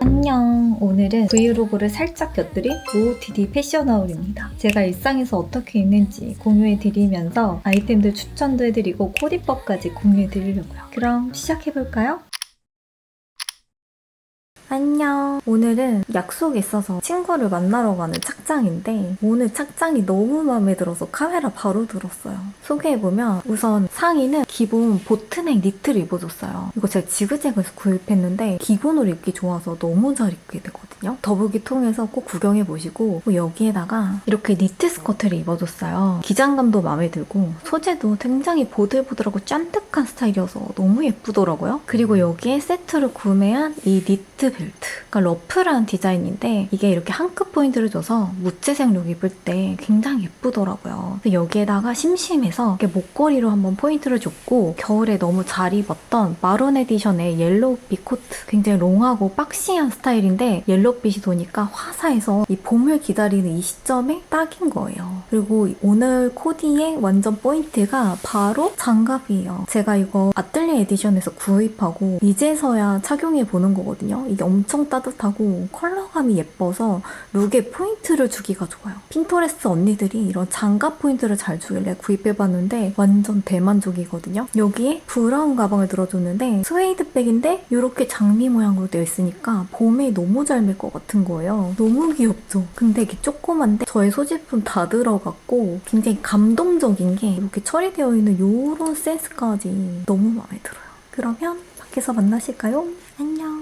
안녕. 오늘은 브이로그를 살짝 곁들인 OOTD 패션아울입니다. 제가 일상에서 어떻게 입는지 공유해드리면서 아이템들 추천도 해드리고 코디법까지 공유해드리려고요. 그럼 시작해볼까요? 안녕. 오늘은 약속이 있어서 친구를 만나러 가는 착장인데 오늘 착장이 너무 마음에 들어서 카메라 바로 들었어요. 소개해보면 우선 상의는 기본 보트넥 니트를 입어줬어요. 이거 제가 지그재그에서 구입했는데 기본으로 입기 좋아서 너무 잘 입게 되거든요. 더보기 통해서 꼭 구경해보시고 여기에다가 이렇게 니트 스커트를 입어줬어요. 기장감도 마음에 들고 소재도 굉장히 보들보들하고 짠득한 스타일이어서 너무 예쁘더라고요. 그리고 여기에 세트로 구매한 이 니트 벨트. 그러니까 러프한 디자인인데 이게 이렇게 한 끗 포인트를 줘서 무채색 룩 입을 때 굉장히 예쁘더라고요. 여기에다가 심심해서 이렇게 목걸이로 한번 포인트를 줬고 겨울에 너무 잘 입었던 마론 에디션의 옐로우빛 코트. 굉장히 롱하고 박시한 스타일인데 옐로우빛이 도니까 화사해서 이 봄을 기다리는 이 시점에 딱인 거예요. 그리고 오늘 코디의 완전 포인트가 바로 장갑이에요. 제가 이거 아틀리에 에디션에서 구입하고 이제서야 착용해 보는 거거든요. 이게 엄청 따뜻하고 컬러감이 예뻐서 룩에 포인트를 주기가 좋아요. 핀터레스트 언니들이 이런 장갑 포인트를 잘 주길래 구입해봤는데 완전 대만족이거든요. 여기에 브라운 가방을 들어줬는데 스웨이드 백인데 이렇게 장미 모양으로 되어 있으니까 봄에 너무 잘밀것 같은 거예요. 너무 귀엽죠? 근데 이게 조그만데 저의 소지품 다 들어갔고 굉장히 감동적인 게 이렇게 처리되어 있는 이런 센스까지 너무 마음에 들어요. 그러면 밖에서 만나실까요? 안녕.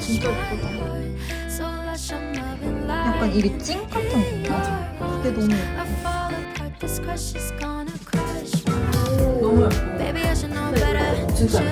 진짜 예쁘다. 약간. 이게 찡 같은 거 맞아. 그게 너무 예뻐. 너무 예뻐. 진짜.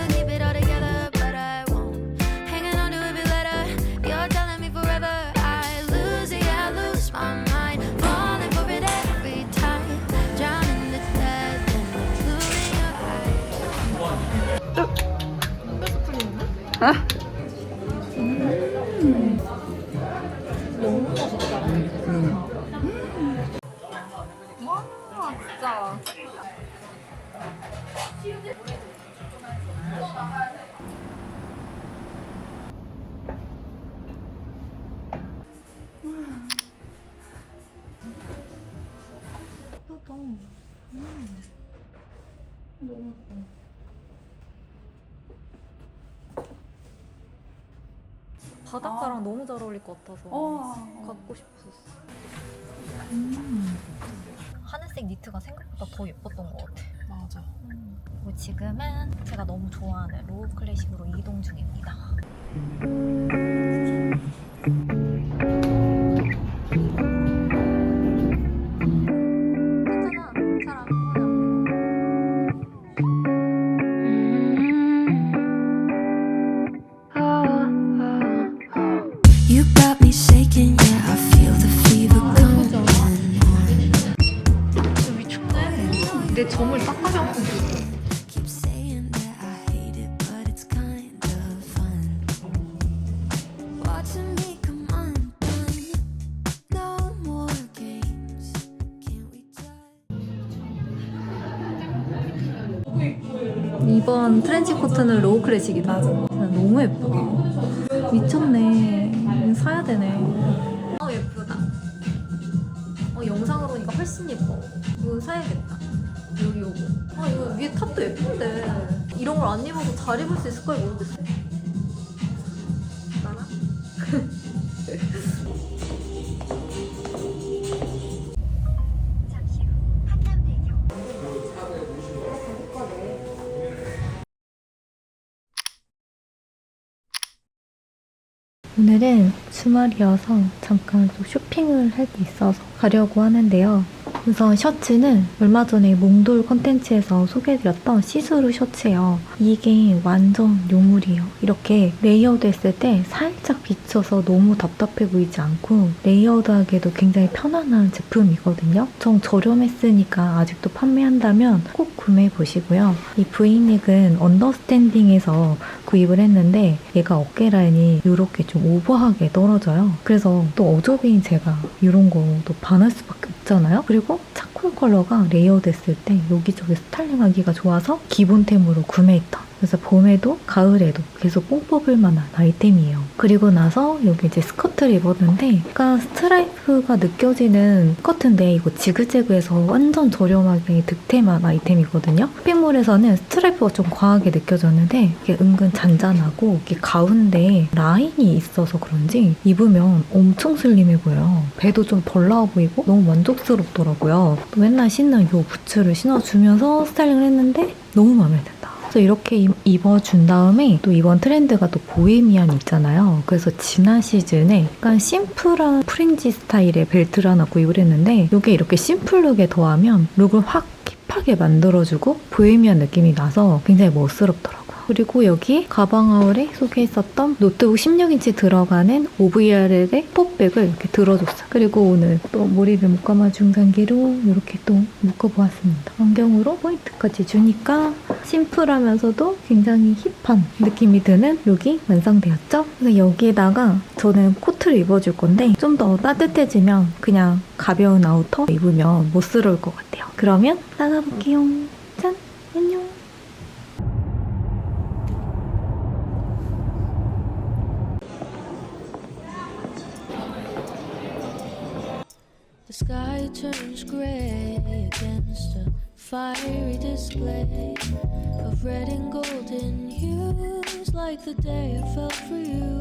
바닷가랑 너무 잘 어울릴 것 같아서 어. 갖고 싶었어. 음. 하늘색 니트가 생각보다 더 예뻤던 것 같아. 맞아. 그리고 지금은 제가 너무 좋아하는 로우 클래식으로 이동 중입니다. 이번 트렌치 코트는 로우 클래식이다. 진짜 너무 예쁘다. 미쳤네. 사야 되네. 어 예쁘다. 어 영상으로 보니까 훨씬 예뻐. 이거 사야겠다. 여기 요거. 아 이거 위에 탑도 예쁜데 이런 걸 안 입어도 잘 입을 수 있을까 모르겠어. 오늘은 주말이어서 잠깐 또 쇼핑을 할 게 있어서 가려고 하는데요. 우선 셔츠는 얼마 전에 몽돌 컨텐츠에서 소개해드렸던 시스루 셔츠예요. 이게 완전 요물이에요. 이렇게 레이어드 했을 때 살짝 비쳐서 너무 답답해 보이지 않고 레이어드하게도 굉장히 편안한 제품이거든요. 좀 저렴했으니까 아직도 판매한다면 꼭 구매해 보시고요. 이 브이넥은 언더스탠딩에서 구입을 했는데 얘가 어깨 라인이 이렇게 좀 오버하게 떨어져요. 그래서 또 어저께인 제가 이런 거 또 반할 수밖에 없잖아요. 그리고 차콜 컬러가 레이어드 했을 때 여기저기 스타일링하기가 좋아서 기본템으로 구매했던 그래서 봄에도 가을에도 계속 뽕 뽑을 만한 아이템이에요. 그리고 나서 여기 이제 스커트를 입었는데 약간 스트라이프가 느껴지는 스커트인데 이거 지그재그에서 완전 저렴하게 득템한 아이템이거든요. 쇼핑몰에서는 스트라이프가 좀 과하게 느껴졌는데 이게 은근 잔잔하고 이게 가운데 라인이 있어서 그런지 입으면 엄청 슬림해 보여요. 배도 좀 덜 나와 보이고 너무 만족스럽더라고요. 또 맨날 신는 이 부츠를 신어주면서 스타일링을 했는데 너무 마음에 든다. 그래서 이렇게 입- 입어준 다음에 또 이번 트렌드가 또 보헤미안 있잖아요. 그래서 지난 시즌에 약간 심플한 프린지 스타일의 벨트를 하나 구입을 했는데 이게 이렇게 심플룩에 더하면 룩을 확 힙하게 만들어주고 보헤미안 느낌이 나서 굉장히 멋스럽더라고요. 그리고 여기 가방 아울에 소개했었던 노트북 16인치 들어가는 OVR의 pop백을 이렇게 들어줬어요. 그리고 오늘 또 머리를 묶어마 중단기로 이렇게 또 묶어보았습니다. 안경으로 포인트까지 주니까 심플하면서도 굉장히 힙한 느낌이 드는 룩이 완성되었죠. 여기에다가 저는 코트를 입어줄 건데 좀 더 따뜻해지면 그냥 가벼운 아우터 입으면 멋스러울 것 같아요. 그러면 나가볼게요. Gray against a fiery display of red and golden hues, like the day I fell for you.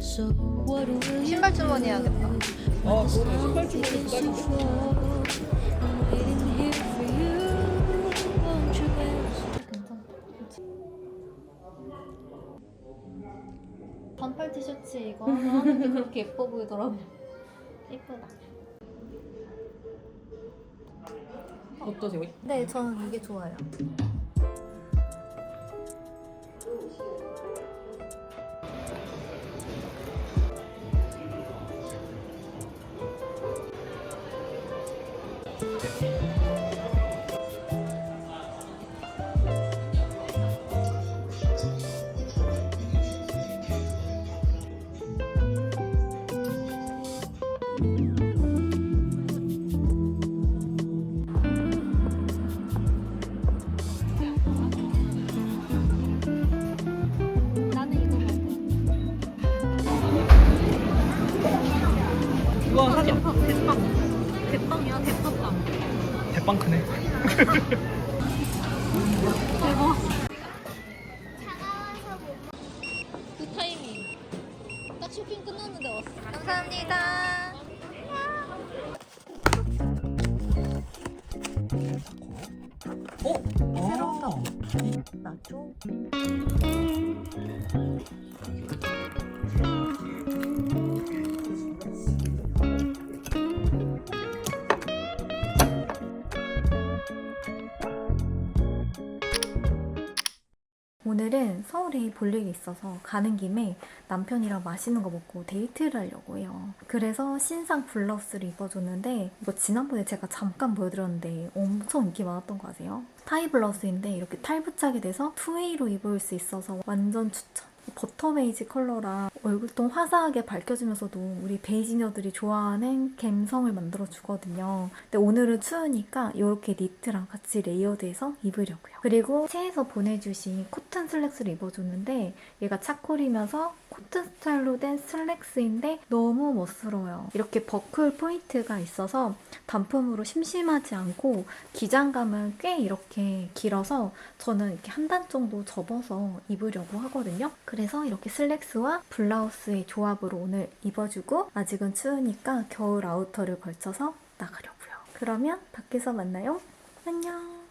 So what will you 신발 주머니 해야겠다. when the sun begins to fall? I'm waiting here for you. Won't you answer? 반팔 티셔츠 이거 하는 게 그렇게 예뻐 보이더라고. 예쁘다. 어떠세요? 네, 저는 이게 좋아요. 어? 나죠? 오늘은 볼 일이 있어서 가는 김에 남편이랑 맛있는 거 먹고 데이트를 하려고 해요. 그래서 신상 블라우스를 입어줬는데 이거 지난번에 제가 잠깐 보여드렸는데 엄청 인기 많았던 거 아세요? 타이 블라우스인데 이렇게 탈부착이 돼서 투웨이로 입을 수 있어서 완전 추천. 버터 베이지 컬러라 얼굴통 화사하게 밝혀지면서도 우리 베이지녀들이 좋아하는 감성을 만들어 주거든요. 근데 오늘은 추우니까 이렇게 니트랑 같이 레이어드해서 입으려고요. 그리고 체에서 보내주신 코튼 슬랙스를 입어줬는데 얘가 차콜이면서 코튼 스타일로 된 슬랙스인데 너무 멋스러워요. 이렇게 버클 포인트가 있어서 단품으로 심심하지 않고 기장감은 꽤 이렇게 길어서 저는 이렇게 한 단 정도 접어서 입으려고 하거든요. 그래서 이렇게 슬랙스와 블라우스의 조합으로 오늘 입어주고 아직은 추우니까 겨울 아우터를 걸쳐서 나가려고요. 그러면 밖에서 만나요. 안녕.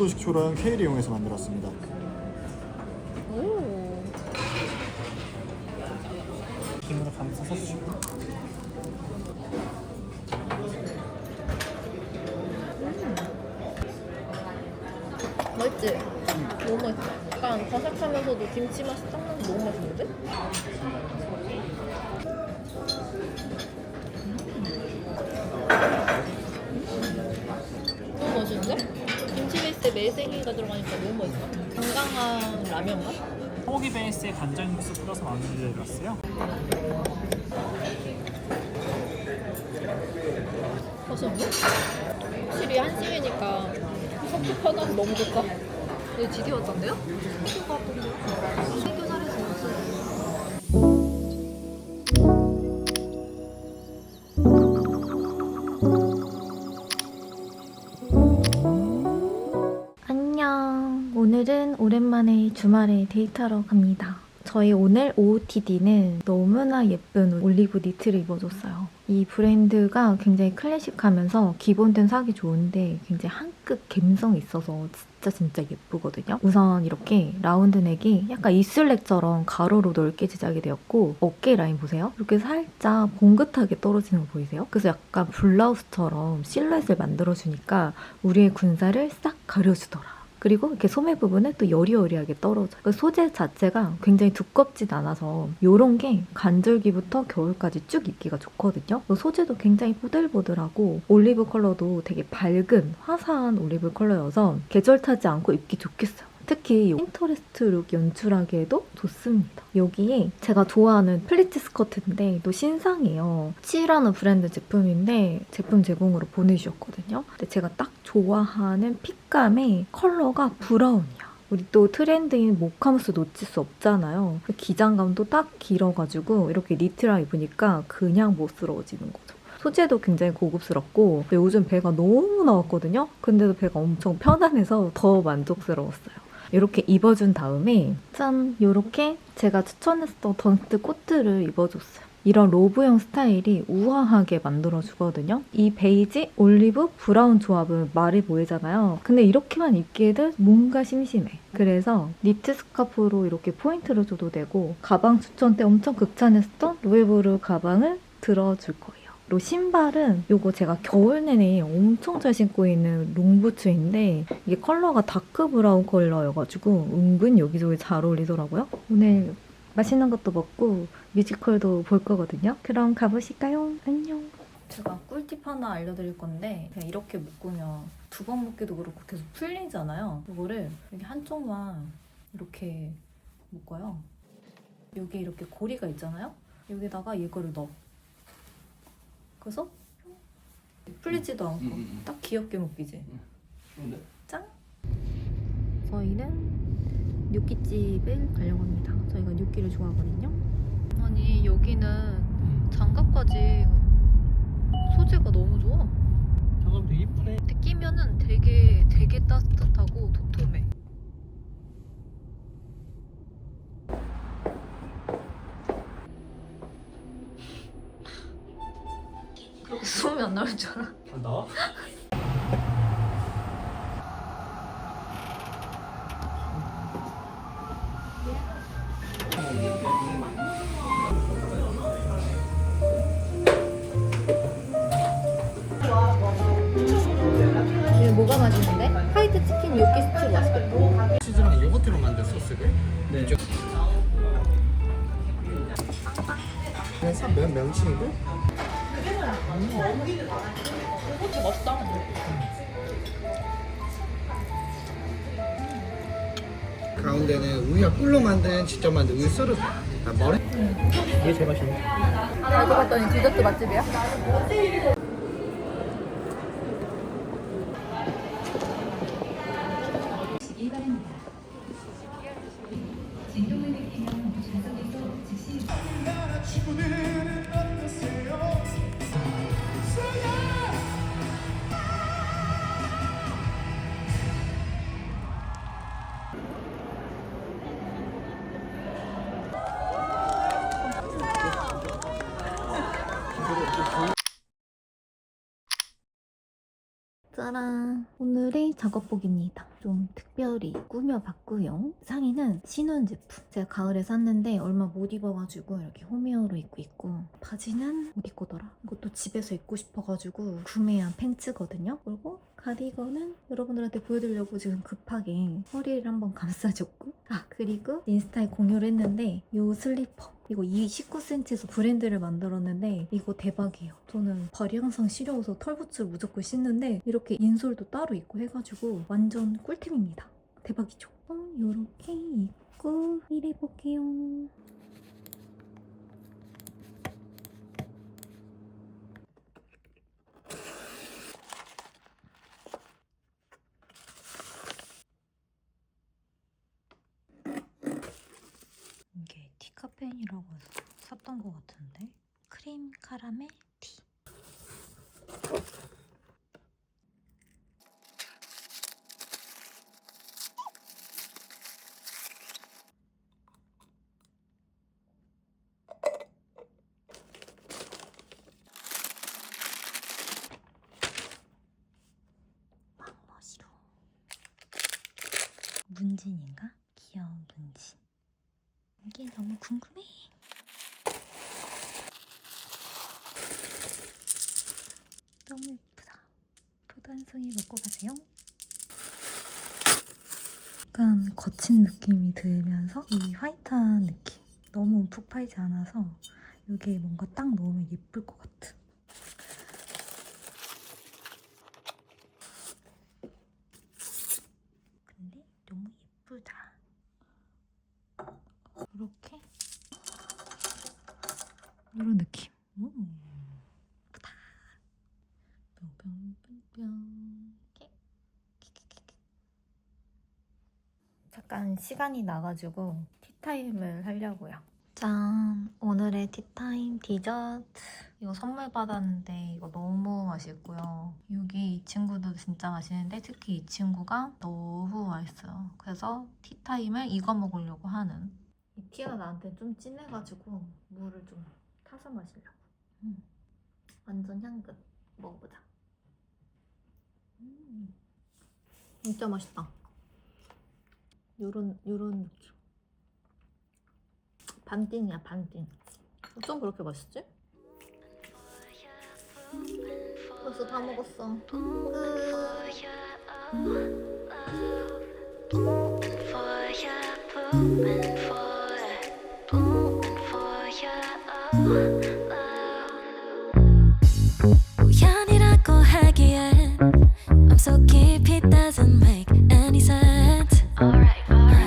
포도 식초랑 케일을 이용해서 만들었습니다. 오. 김으로 감싸서 주고. 맛있지? 너무 맛있어. 약간 바삭하면서도 김치 맛이 딱 나서 너무 맛있는데? 너무 맛있는데? 베이스에 매생이가 들어가니까 너무 맛있어. 건강한 라면가? 소고기 베이스에 간장 육수 뿌려서 만들어봤어요. 맛있는데? 확실히 한식이니까 속도 편하고 너무 좋다. 여기 지디 왔던데요? 학교 갔던데요? 학교 살에서 왔어요. 오랜만에 주말에 데이트하러 갑니다. 저희 오늘 OOTD는 너무나 예쁜 올리브 니트를 입어줬어요. 이 브랜드가 굉장히 클래식하면서 기본템 사기 좋은데 굉장히 한끗 감성이 있어서 진짜 진짜 예쁘거든요. 우선 이렇게 라운드 넥이 약간 이슬렉처럼 가로로 넓게 제작이 되었고 어깨 라인 보세요. 이렇게 살짝 봉긋하게 떨어지는 거 보이세요? 그래서 약간 블라우스처럼 실루엣을 만들어주니까 우리의 군살을 싹 가려주더라. 그리고 이렇게 소매 부분은 또 여리여리하게 떨어져요. 그 소재 자체가 굉장히 두껍진 않아서 이런 게 간절기부터 겨울까지 쭉 입기가 좋거든요. 그 소재도 굉장히 보들보들하고 올리브 컬러도 되게 밝은 화사한 올리브 컬러여서 계절 타지 않고 입기 좋겠어요. 특히 이 핀터레스트 룩 연출하기에도 좋습니다. 여기에 제가 좋아하는 플리츠 스커트인데 또 신상이에요. 치라는 브랜드 제품인데 제품 제공으로 보내주셨거든요. 근데 제가 딱 좋아하는 핏감의 컬러가 브라운이야. 우리 또 트렌드인 모카무스 놓칠 수 없잖아요. 기장감도 딱 길어가지고 이렇게 니트랑 입으니까 그냥 멋스러워지는 거죠. 소재도 굉장히 고급스럽고 요즘 배가 너무 나왔거든요. 근데도 배가 엄청 편안해서 더 만족스러웠어요. 이렇게 입어준 다음에 짠 이렇게 제가 추천했던 던스트 코트를 입어줬어요. 이런 로브형 스타일이 우아하게 만들어주거든요. 이 베이지, 올리브, 브라운 조합은 말이 보이잖아요. 근데 이렇게만 입기에는 뭔가 심심해. 그래서 니트 스카프로 이렇게 포인트를 줘도 되고 가방 추천 때 엄청 극찬했던 루에브르 가방을 들어줄 거예요. 그리고 신발은 이거 제가 겨울 내내 엄청 잘 신고 있는 롱부츠인데 이게 컬러가 다크 브라운 컬러여가지고 은근 여기저기 잘 어울리더라고요. 오늘 맛있는 것도 먹고 뮤지컬도 볼 거거든요. 그럼 가보실까요? 안녕. 제가 꿀팁 하나 알려드릴 건데 그냥 이렇게 묶으면 두 번 묶기도 그렇고 계속 풀리잖아요. 이거를 여기 한쪽만 이렇게 묶어요. 여기 이렇게 고리가 있잖아요. 여기다가 이거를 넣어. 그래서 풀리지도 않고 딱 귀엽게 묶이지. 짠. 저희는 뇨끼집을 가려고 합니다. 저희가 뇨끼를 좋아하거든요. 아니 여기는 장갑까지 소재가 너무 좋아. 잠깐 되게 이쁘네. 근데 끼면은 되게 되게 따뜻하고 도톰해. 안 나올 줄 알아. 나? 이게 뭐가 맛있는데? 화이트 치킨 요끼 스튜 맛있겠다. 치즈랑 요거트로 만든 소스를 네. 면, 명치인데? 가운데는 우유와 꿀로 만든 직접 만든 우유소를 아, 머리 이게 제일 맛있네. 알고 봤더니 디저트 맛집이야? 짜란. 오늘의 작업복입니다. 좀 특별히 꾸며봤고요. 상의는 신혼 제품. 제가 가을에 샀는데 얼마 못 입어가지고 이렇게 홈웨어로 입고 있고 바지는 어디 거더라? 이것도 집에서 입고 싶어가지고 구매한 팬츠거든요. 그리고 가디건은 여러분들한테 보여드리려고 지금 급하게 허리를 한번 감싸줬고 아 그리고 인스타에 공유를 했는데 이 슬리퍼 이거 29cm에서 브랜드를 만들었는데 이거 대박이에요. 저는 발이 항상 시려워서 털부츠를 무조건 신는데 이렇게 인솔도 따로 있고 해가지고 완전 꿀템입니다. 대박이죠? 어, 요렇게 입고 일해볼게요. 이게 티카페인이라고 해서 샀던 것 같은데 크림 카라멜 티 망머시로 문진인가? 귀여운 문진 이게 너무 궁금해. 너무 예쁘다. 포도 한 송이 먹고 가세요. 약간 거친 느낌이 들면서 이 화이트한 느낌. 너무 푹 파이지 않아서 여기에 뭔가 딱 넣으면 예쁠 것 같은. 근데 너무 예쁘다. 이렇게 이런 느낌. 음. 뿅뿅뿅뿅. 잠깐 시간이 나가지고 티타임을 하려고요. 짠! 오늘의 티타임 디저트. 이거 선물 받았는데 이거 너무 맛있고요. 여기 이 친구도 진짜 맛있는데 특히 이 친구가 너무 맛있어요. 그래서 티타임을 이거 먹으려고 하는. 이 티가 나한테 좀 진해가지고 물을 좀 타서 마시려고. 음. 완전 향긋. 먹어보자. 음. 진짜 맛있다. 요런 요런 느낌. 반띵이야 반띵. 어쩜 그렇게 맛있지? 벌써 다 먹었어. 끝. so keep it doesn't make any sense.